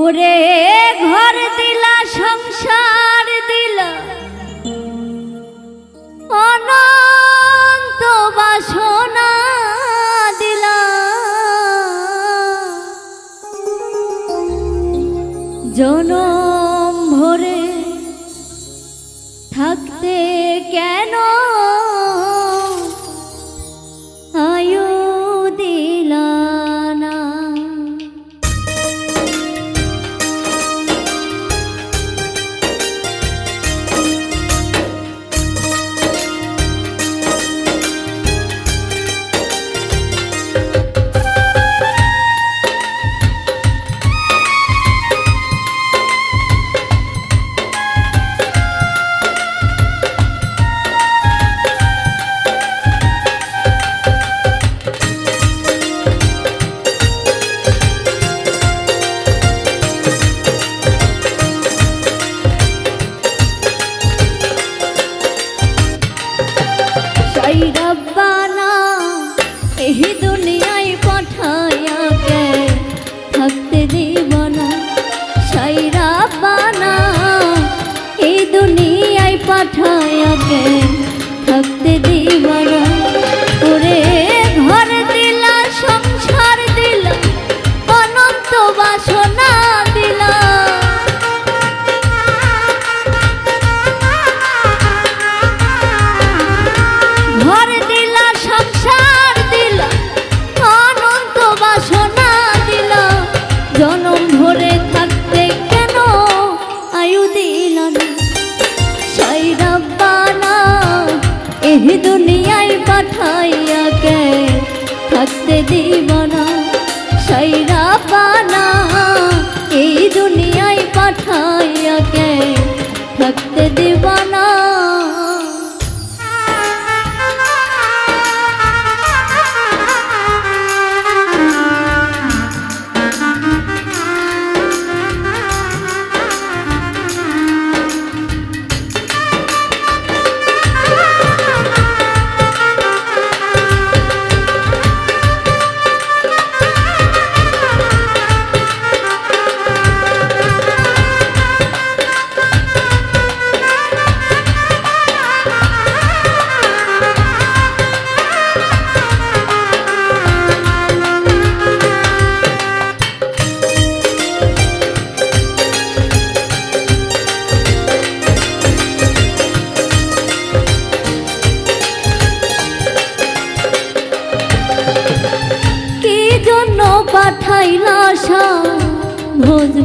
করে ঘর দিলা সংসার দিলা। অনন্ত বাসনা দিলা। জনম ভরে থাকতে কেন দুনিয়া সৈরব্বানা এহ দুনিয়ায় দিব না সৈরব্বানা এই দুনিয়া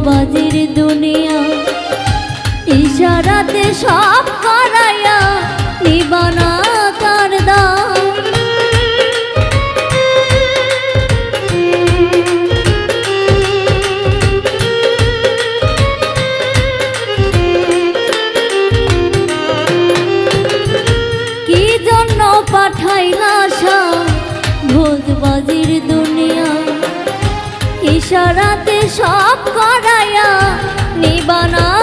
বাজির দুনিয়া, ইশারাতে সব করাইয়া নিবানা তার দাম। কি জন্য পাঠাইলা সব ভোজ বাজির দুনিয়া? সারাতে সব করায়া নিবানা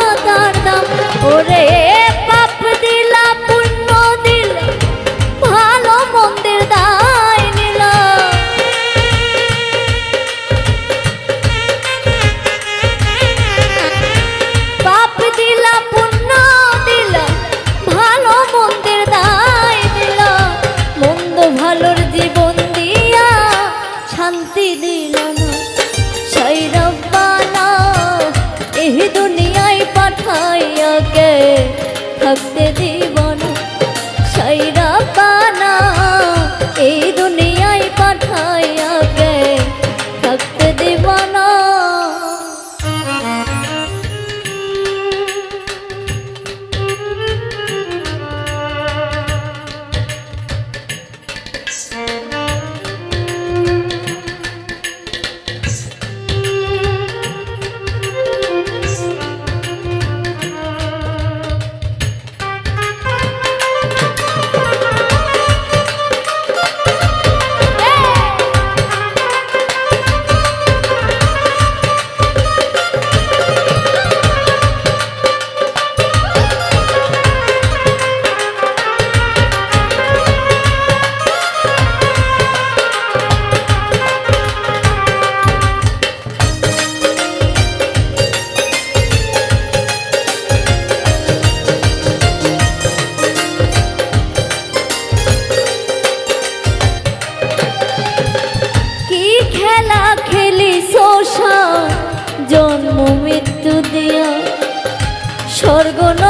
স্বর্গ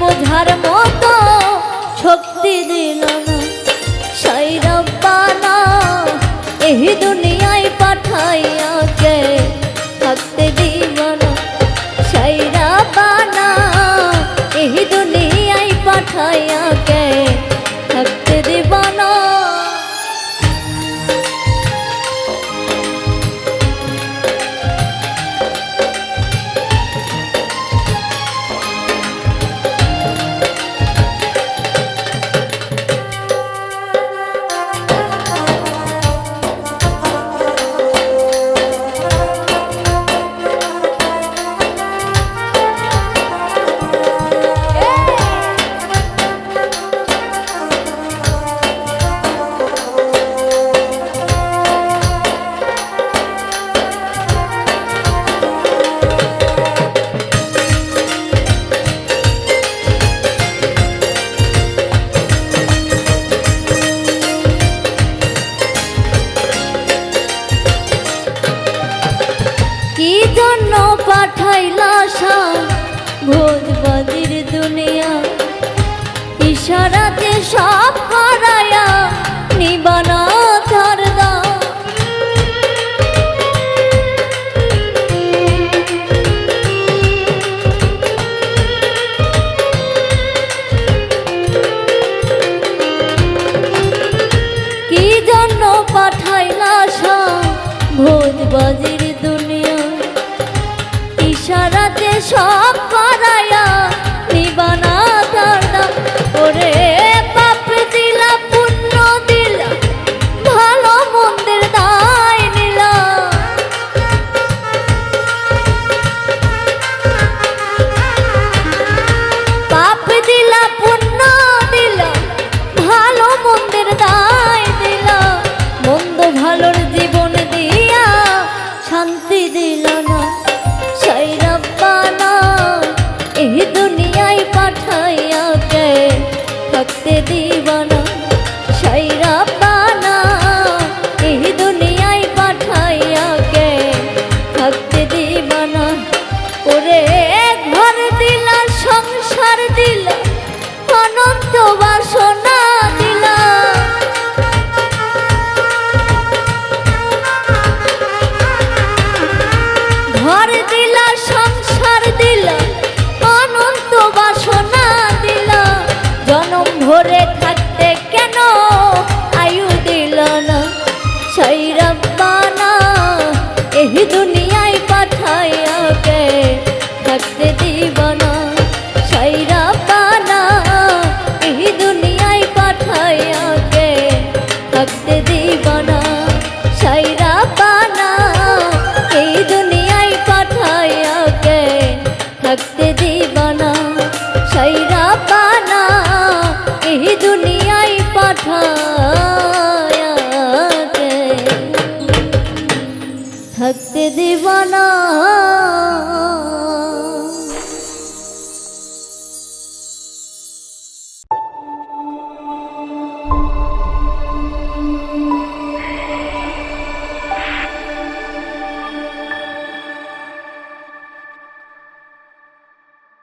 বোঝার মতো শক্তি দিল ভোজবাজির বাসনা 那。